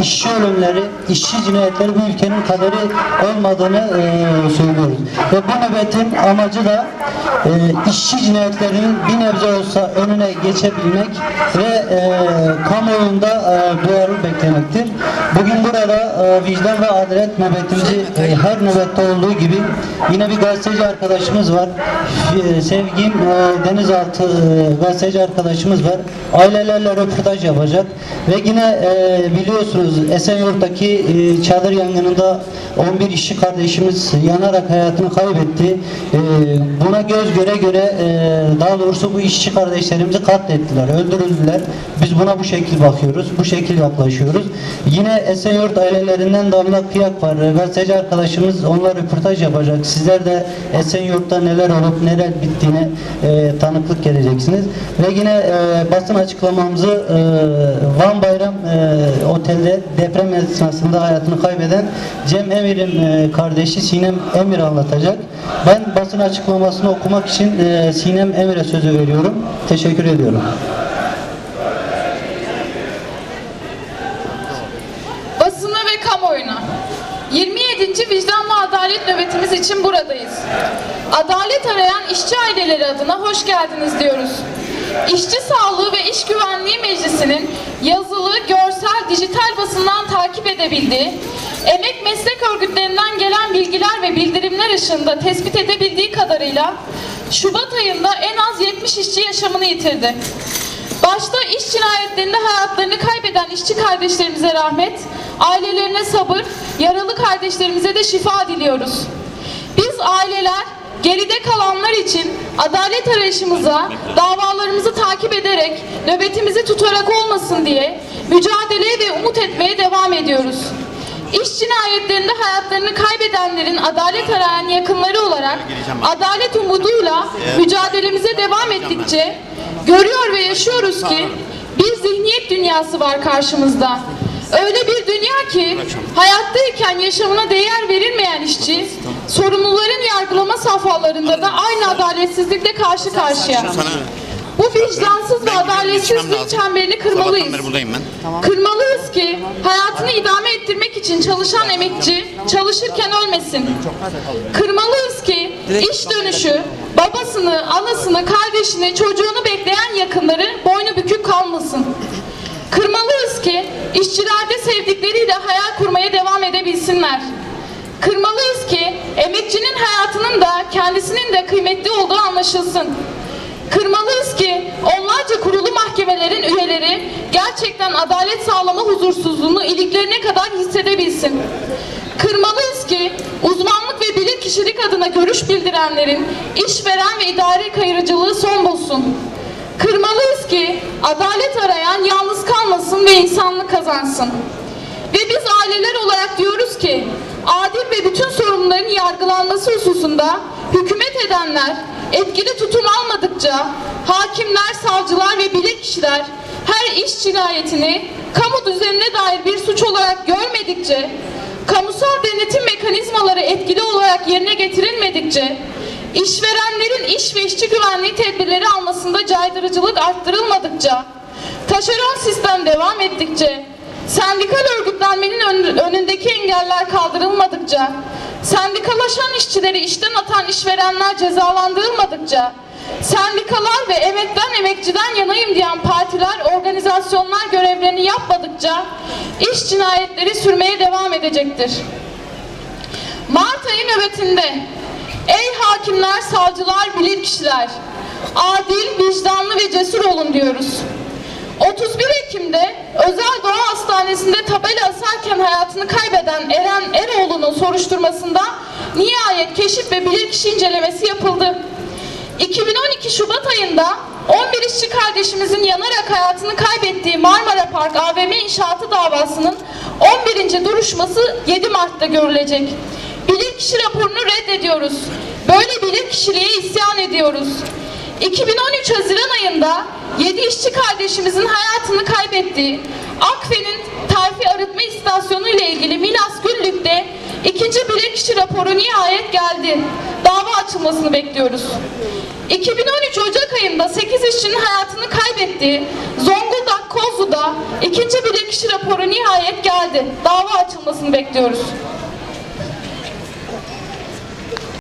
işçi ölümleri, işçi cinayetleri bu ülkenin kaderi olmadığını e, söylüyoruz. Ve bu nöbetin amacı da e, işçi cinayetlerinin bir nebze olsa önüne geçebilmek ve e, kamuoyunda e, duyarlı beklemektir. Bugün burada e, vicdan ve adalet nöbetimizi e, her nöbette olduğu gibi yine bir gazeteci arkadaşımız var. E, Sevgim e, Denizaltı e, gazeteci arkadaşımız var. Ailelerle röportaj yapacak ve yine e, biliyorsunuz Esenyurt'taki e, çadır yangınında 11 işçi kardeşimiz yanarak hayatını kaybetti. E, buna göz göre göre e, daha doğrusu bu işçi kardeşlerimizi katlettiler, öldürüldüler. Biz buna bu şekil bakıyoruz, bu şekil yaklaşıyoruz. Yine Esenyurt ailelerinden Damla Kıyak var. Gazeteci arkadaşımız onunla röportaj yapacak. Sizler de Esenyurt'ta neler olup neler bittiğine e, tanıklık geleceksiniz. Ve yine e, basın açıklamamızı e, Van Bayram e, Otel'de deprem esnasında hayatını kaybeden Cem Emir'in e, kardeşi Sinem Emir anlatacak. Ben basın açıklamasını okumak için e, Sinem Emir'e sözü veriyorum. Teşekkür ediyorum. Basına ve kamuoyuna. 27. Vicdan ve Adalet nöbetimiz için buradayız. Adalet arayan işçi aileleri adına hoş geldiniz diyoruz. İşçi Sağlığı İş Güvenliği Meclisi'nin yazılı, görsel, dijital basından takip edebildiği, emek meslek örgütlerinden gelen bilgiler ve bildirimler ışığında tespit edebildiği kadarıyla Şubat ayında en az 70 işçi yaşamını yitirdi. Başta iş cinayetlerinde hayatlarını kaybeden işçi kardeşlerimize rahmet, ailelerine sabır, yaralı kardeşlerimize de şifa diliyoruz. Biz aileler geride kalanlar için adalet arayışımıza, davalarımızı takip ederek, nöbetimizi tutarak olmasın diye mücadeleye ve umut etmeye devam ediyoruz. İş cinayetlerinde hayatlarını kaybedenlerin adalet arayan yakınları olarak adalet umuduyla mücadelemize devam ettikçe görüyor ve yaşıyoruz ki bir zihniyet dünyası var karşımızda. Öyle bir dünya ki hayattayken yaşamına değer verilmeyen işçi sorumluların yargılama safhalarında da aynı adaletsizlikle karşı karşıya. Bu vicdansız ve adaletsizlik çemberini kırmalıyız. Kırmalıyız ki hayatını idame ettirmek için çalışan emekçi çalışırken ölmesin. Kırmalıyız ki iş dönüşü babasını, anasını, kardeşini, çocuğunu bekleyen yakınları boynu bükük kalmasın. Kırmalıyız ki işçiler de sevdikleriyle hayal kurmaya devam edebilsinler. Kırmalıyız ki emekçinin hayatının da kendisinin de kıymetli olduğu anlaşılsın. Kırmalıyız ki onlarca kurulu mahkemelerin üyeleri gerçekten adalet sağlama huzursuzluğunu iliklerine kadar hissedebilsin. Kırmalıyız ki uzmanlık ve bilim kişilik adına görüş bildirenlerin işveren ve idari kayırıcılığı son bulsun. Kırmalıyız ki adalet arayan yalnız kalmasın ve insanlık kazansın. Ve biz aileler olarak diyoruz ki adil ve bütün sorunların yargılanması hususunda hükümet edenler etkili tutum almadıkça hakimler, savcılar ve bilirkişiler her iş cinayetini kamu düzenine dair bir suç olarak görmedikçe kamusal denetim mekanizmaları etkili olarak yerine getirilmedikçe işverenlerin iş ve işçi güvenliği tedbirleri almasında caydırıcılık arttırılmadıkça taşeron sistem devam ettikçe Sendikal örgütlenmenin ön- önündeki engeller kaldırılmadıkça, sendikalaşan işçileri işten atan işverenler cezalandırılmadıkça, sendikalar ve emekten emekçiden yanayım diyen partiler, organizasyonlar görevlerini yapmadıkça iş cinayetleri sürmeye devam edecektir. Mart ayı nöbetinde Ey hakimler, savcılar, bilirkişiler, adil, vicdanlı ve cesur olun diyoruz. 31 Ekim'de Özel Doğa Hastanesi'nde tabela asarken hayatını kaybeden Eren Eroğlu'nun soruşturmasında nihayet keşif ve bilirkişi incelemesi yapıldı. 2012 Şubat ayında 11 işçi kardeşimizin yanarak hayatını kaybettiği Marmara Park AVM inşaatı davasının 11. duruşması 7 Mart'ta görülecek. Bilirkişi raporunu reddediyoruz. Böyle bilirkişiliğe isyan ediyoruz. 2013 Haziran ayında 7 işçi kardeşimizin hayatını kaybettiği Akfen'in terfi arıtma istasyonu ile ilgili Milas Güllük'te ikinci bilirkişi raporu nihayet geldi. Dava açılmasını bekliyoruz. 2013 Ocak ayında 8 işçinin hayatını kaybettiği Zonguldak Koz mevzuda ikinci bilirkişi raporu nihayet geldi. Dava açılmasını bekliyoruz.